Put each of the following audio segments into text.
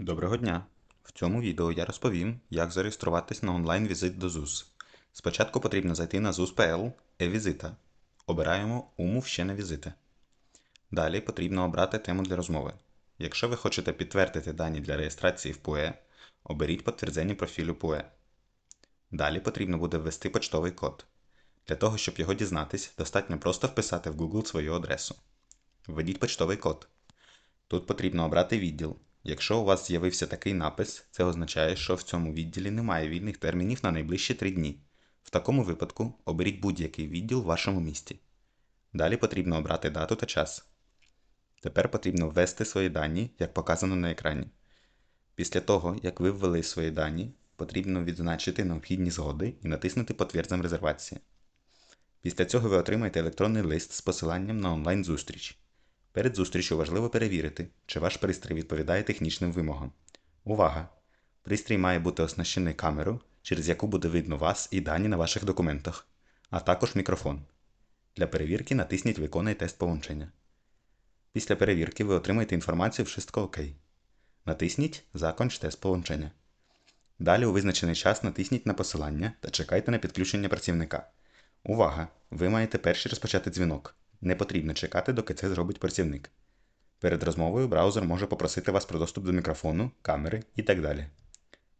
Доброго дня! В цьому відео я розповім, як зареєструватись на онлайн-візит до ЗУС. Спочатку потрібно зайти на ZUS.pl e-візита. Обираємо умовщене візити. Далі потрібно обрати тему для розмови. Якщо ви хочете підтвердити дані для реєстрації в ПУЕ, оберіть підтвердження профілю ПУЕ. Далі потрібно буде ввести почтовий код. Для того, щоб його дізнатись, достатньо просто вписати в Google свою адресу. Введіть почтовий код. Тут потрібно обрати відділ. Якщо у вас з'явився такий напис, це означає, що в цьому відділі немає вільних термінів на найближчі 3 дні. В такому випадку оберіть будь-який відділ в вашому місті. Далі потрібно обрати дату та час. Тепер потрібно ввести свої дані, як показано на екрані. Після того, як ви ввели свої дані, потрібно відзначити необхідні згоди і натиснути Підтвердження резервації. Після цього ви отримаєте електронний лист з посиланням на онлайн-зустріч. Перед зустрічю важливо перевірити, чи ваш пристрій відповідає технічним вимогам. Увага! Пристрій має бути оснащений камерою, через яку буде видно вас і дані на ваших документах, а також мікрофон. Для перевірки натисніть Виконай тест повончення. Після перевірки ви отримаєте інформацію «Wszystko OK». Натисніть Законч тест повончення. Далі у визначений час натисніть на посилання та чекайте на підключення працівника. Увага! Ви маєте перший розпочати дзвінок. Не потрібно чекати, доки це зробить працівник. Перед розмовою браузер може попросити вас про доступ до мікрофону, камери і так далі.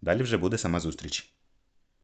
Далі вже буде сама зустріч.